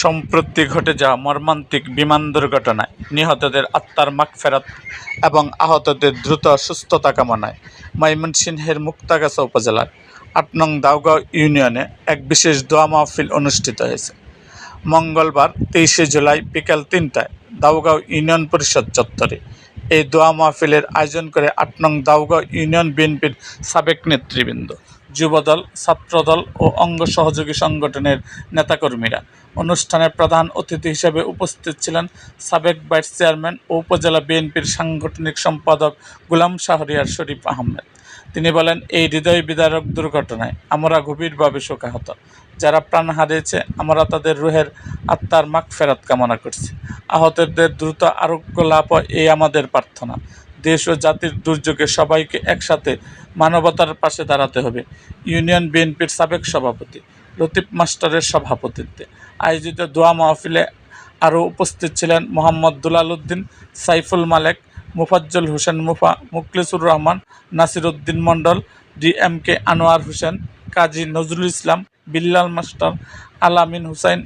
সম্প্রতি ঘটে যাওয়া মর্মান্তিক বিমান দুর্ঘটনায় নিহতদের আত্মার মাগফেরাত এবং আহতদের দ্রুত সুস্থতা কামনায় ময়মনসিংহের মুক্তাগাছা উপজেলার আট নং দাউগাঁও ইউনিয়নে এক বিশেষ দোয়া মাহফিল অনুষ্ঠিত হয়েছে। মঙ্গলবার তেইশে জুলাই বিকেল তিনটায় দাউগাঁও ইউনিয়ন পরিষদ চত্বরে। এই দোয়া মাহফিলের আয়োজন করে আট নং দাউগাঁও ইউনিয়ন বিএনপির সাবেক নেতৃবৃন্দ, যুবদল, ছাত্রদল ও অঙ্গ সহযোগী সংগঠনের নেতাকর্মীরা। অনুষ্ঠানে প্রধান অতিথি হিসেবে উপস্থিত ছিলেন সাবেক ভাইস চেয়ারম্যান ও উপজেলা বিএনপির সাংগঠনিক সম্পাদক গুলাম শাহরিয়ার শরীফ আহমেদ। তিনি বলেন, এই হৃদয় বিদারক দুর্ঘটনায় আমরা গভীরভাবে শোকাহত। যারা প্রাণ হারিয়েছে, আমরা তাদের রুহের আত্মার মাগ ফেরত কামনা করছি। আহতদের দ্রুত আরোগ্য লাভ এই আমাদের প্রার্থনা। দেশ ও জাতির দুর্যোগে সবাইকে একসাথে মানবতার পাশে দাঁড়াতে হবে। ইউনিয়ন বিএনপির সাবেক সভাপতি, লতিফ মাস্টারের সভাপতিত্বে আয়োজিত দোয়া মাহফিলে আরও উপস্থিত ছিলেন মোহাম্মদ দুলাল উদ্দিন, সাইফুল মালেক মুফাজ্জল হোসেন, মুফা মুখলিসুর রহমান নাসির উদ্দিন মণ্ডল কে আনোয়ার হোসেন, কাজী নজরুল ইসলাম, বিল্লাল মাস্টার, আলামিন হুসাইন,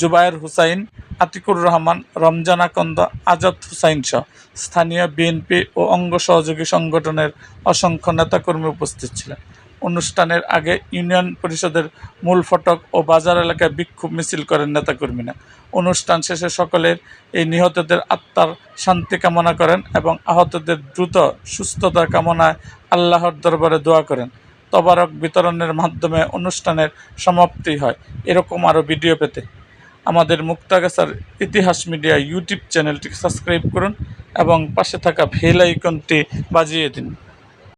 জুবায়ের হুসাইন, আতিকুর রহমান, রমজান আকন্দ, আজাদ হুসাইন সহ স্থানীয় বিএনপি ও অঙ্গ সহযোগী সংগঠনের অসংখ্য নেতাকর্মী উপস্থিত ছিলেন। অনুষ্ঠানের আগে ইউনিয়ন পরিষদের মূল ফটক ও বাজার এলাকায় বিক্ষোভ মিছিল করেন নেতাকর্মীরা। অনুষ্ঠান শেষে সকলের এই নিহতদের আত্মার শান্তি কামনা করেন এবং আহতদের দ্রুত সুস্থতা কামনায় আল্লাহর দরবারে দোয়া করেন। তবারক বিতরণের মাধ্যমে অনুষ্ঠানের সমাপ্তি হয়। এরকম আরও ভিডিও পেতে আমাদের মুক্তাগাছার ইতিহাস মিডিয়া ইউটিউব চ্যানেলটি সাবস্ক্রাইব করুন এবং পাশে থাকা বেল আইকনটি বাজিয়ে দিন।